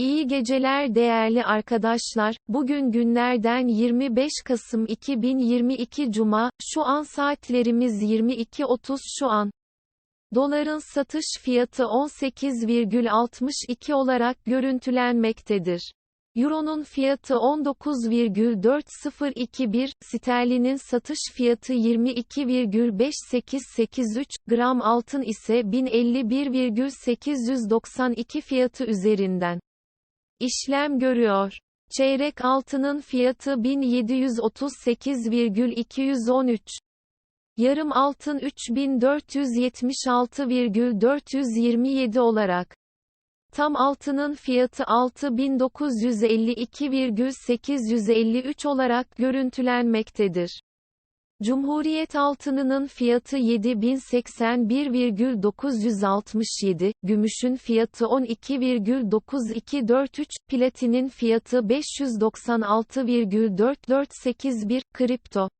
İyi geceler değerli arkadaşlar. Bugün günlerden 25 Kasım 2022 Cuma. Şu an saatlerimiz 22.30 şu an. Doların satış fiyatı 18,62 olarak görüntülenmektedir. Euro'nun fiyatı 19,4021, sterlinin satış fiyatı 22,5883, gram altın ise 1051,892 fiyatı üzerinden işlem görüyor. Çeyrek altının fiyatı 1738,213. Yarım altın 3476,427 olarak. Tam altının fiyatı 6952,853 olarak görüntülenmektedir. Cumhuriyet altınının fiyatı 7081,967, gümüşün fiyatı 12,9243, platinin fiyatı 596,4481, kripto.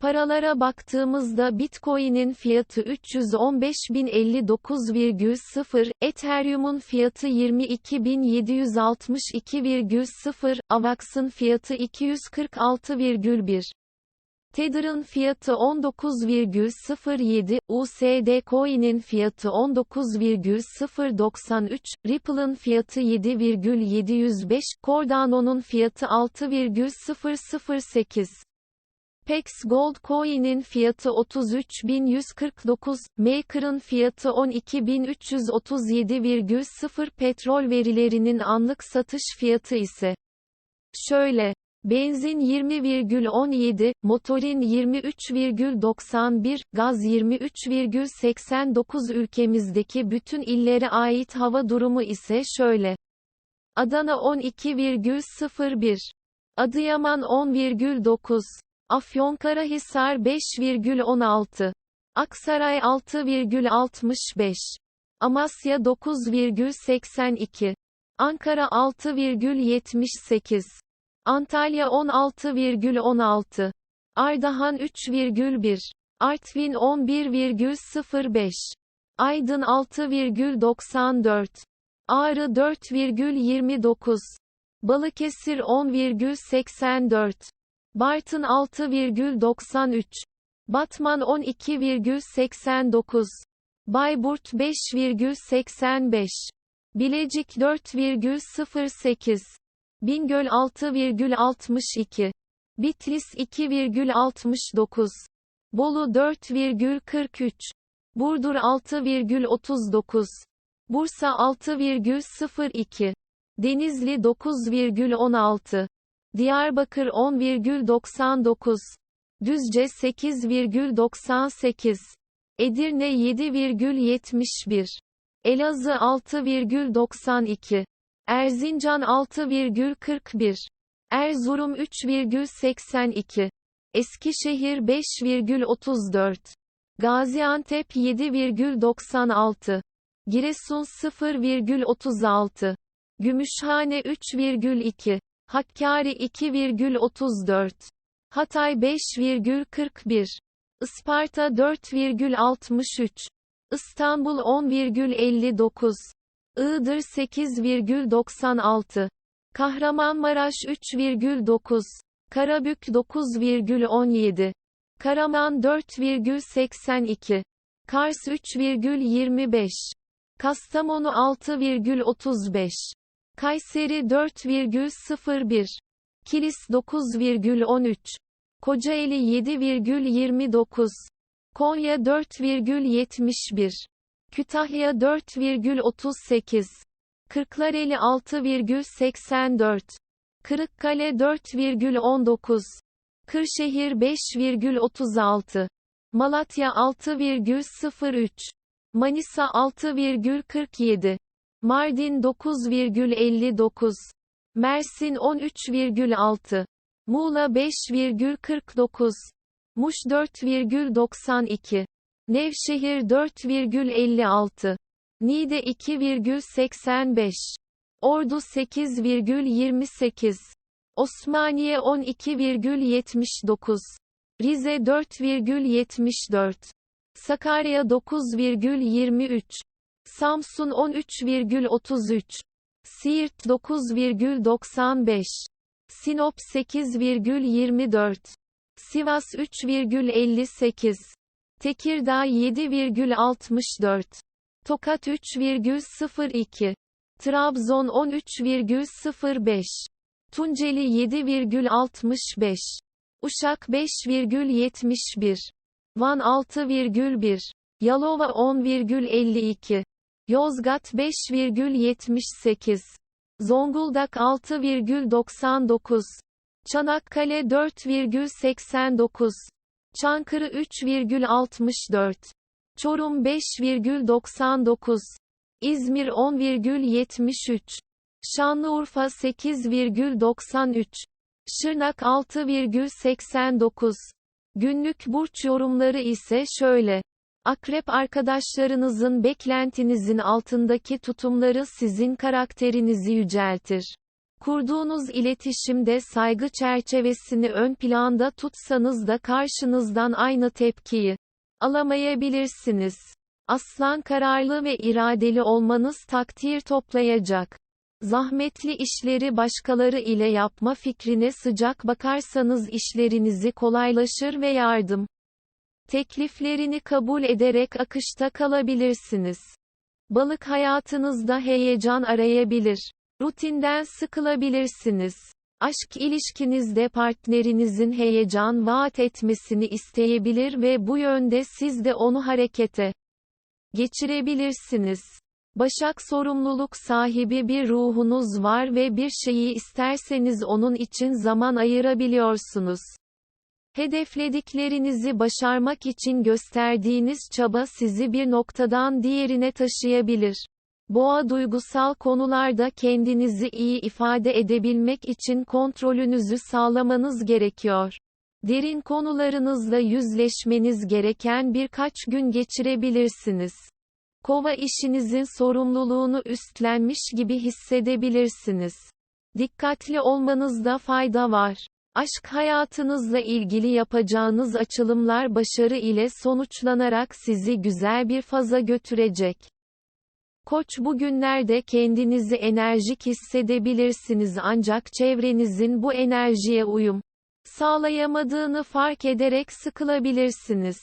Paralara baktığımızda Bitcoin'in fiyatı 315.059,0, Ethereum'un fiyatı 22.762,0, Avax'ın fiyatı 246,1. Tether'ın fiyatı 19,07, USD Coin'in fiyatı 19,093, Ripple'ın fiyatı 7,705, Cardano'nun fiyatı 6,008. Pex Gold Coin'in fiyatı 33.149, Maker'ın fiyatı 12.337,0 petrol verilerinin anlık satış fiyatı ise şöyle Benzin 20,17, motorin 23,91, gaz 23,89 ülkemizdeki bütün illere ait hava durumu ise şöyle. Adana 12,01. Adıyaman 10,9. Afyonkarahisar 5,16. Aksaray 6,65. Amasya 9,82. Ankara 6,78. Antalya 16,16. Ardahan 3,1. Artvin 11,05. Aydın 6,94. Ağrı 4,29. Balıkesir 10,84. Bartın 6,93. Batman 12,89. Bayburt 5,85. Bilecik 4,08. Bingöl 6,62. Bitlis 2,69. Bolu 4,43. Burdur 6,39. Bursa 6,02. Denizli 9,16. Diyarbakır 10,99. Düzce 8,98. Edirne 7,71. Elazığ 6,92. Erzincan 6,41. Erzurum 3,82. Eskişehir 5,34. Gaziantep 7,96. Giresun 0,36. Gümüşhane 3,2. Hakkari 2,34. Hatay 5,41. Isparta 4,63. İstanbul 10,59. Iğdır 8,96. Kahramanmaraş 3,9. Karabük 9,17. Karaman 4,82. Kars 3,25. Kastamonu 6,35. Kayseri 4,01. Kilis 9,13. Kocaeli 7,29. Konya 4,71. Kütahya 4,38. Kırklareli 6,84. Kırıkkale 4,19. Kırşehir 5,36. Malatya 6,03. Manisa 6,47. Mardin 9,59. Mersin 13,6. Muğla 5,49. Muş 4,92. Nevşehir 4,56. Niğde 2,85. Ordu 8,28. Osmaniye 12,79. Rize 4,74. Sakarya 9,23. Samsun 13,33. Siirt 9,95. Sinop 8,24. Sivas 3,58. Tekirdağ 7,64. Tokat 3,02. Trabzon 13,05. Tunceli 7,65. Uşak 5,71. Van 6,1. Yalova 10,52. Yozgat 5,78. Zonguldak 6,99. Çanakkale 4,89. Çankırı 3,64. Çorum 5,99. İzmir 10,73. Şanlıurfa 8,93. Şırnak 6,89. Günlük burç yorumları ise şöyle. Akrep arkadaşlarınızın beklentinizin altındaki tutumları sizin karakterinizi yüceltir. Kurduğunuz iletişimde saygı çerçevesini ön planda tutsanız da karşınızdan aynı tepkiyi alamayabilirsiniz. Aslan kararlı ve iradeli olmanız takdir toplayacak. Zahmetli işleri başkaları ile yapma fikrine sıcak bakarsanız işlerinizi kolaylaşır ve yardım tekliflerini kabul ederek akışta kalabilirsiniz. Balık hayatınızda heyecan arayabilir. Rutinden sıkılabilirsiniz. Aşk ilişkinizde partnerinizin heyecan vaat etmesini isteyebilir ve bu yönde siz de onu harekete geçirebilirsiniz. Başak sorumluluk sahibi bir ruhunuz var ve bir şeyi isterseniz onun için zaman ayırabiliyorsunuz. Hedeflediklerinizi başarmak için gösterdiğiniz çaba sizi bir noktadan diğerine taşıyabilir. Boğa duygusal konularda kendinizi iyi ifade edebilmek için kontrolünüzü sağlamanız gerekiyor. Derin konularınızla yüzleşmeniz gereken birkaç gün geçirebilirsiniz. Kova işinizin sorumluluğunu üstlenmiş gibi hissedebilirsiniz. Dikkatli olmanızda fayda var. Aşk hayatınızla ilgili yapacağınız açılımlar başarı ile sonuçlanarak sizi güzel bir faza götürecek. Koç bugünlerde kendinizi enerjik hissedebilirsiniz ancak çevrenizin bu enerjiye uyum sağlayamadığını fark ederek sıkılabilirsiniz.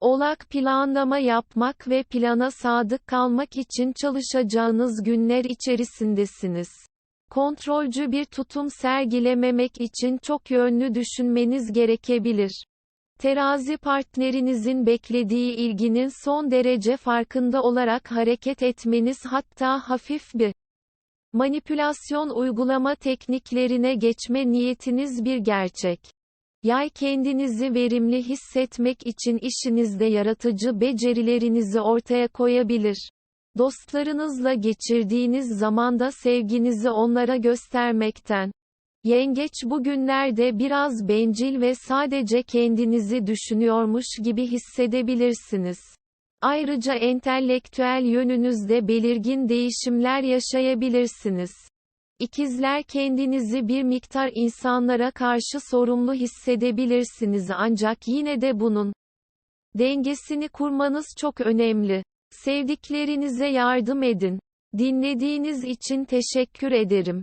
Oğlak planlama yapmak ve plana sadık kalmak için çalışacağınız günler içerisindesiniz. Kontrolcü bir tutum sergilememek için çok yönlü düşünmeniz gerekebilir. Terazi partnerinizin beklediği ilginin son derece farkında olarak hareket etmeniz hatta hafif bir manipülasyon uygulama tekniklerine geçme niyetiniz bir gerçek. Yay kendinizi verimli hissetmek için işinizde yaratıcı becerilerinizi ortaya koyabilir. Dostlarınızla geçirdiğiniz zamanda sevginizi onlara göstermekten. Yengeç bugünlerde biraz bencil ve sadece kendinizi düşünüyormuş gibi hissedebilirsiniz. Ayrıca entelektüel yönünüzde belirgin değişimler yaşayabilirsiniz. İkizler kendinizi bir miktar insanlara karşı sorumlu hissedebilirsiniz ancak yine de bunun dengesini kurmanız çok önemli. Sevdiklerinize yardım edin. Dinlediğiniz için teşekkür ederim.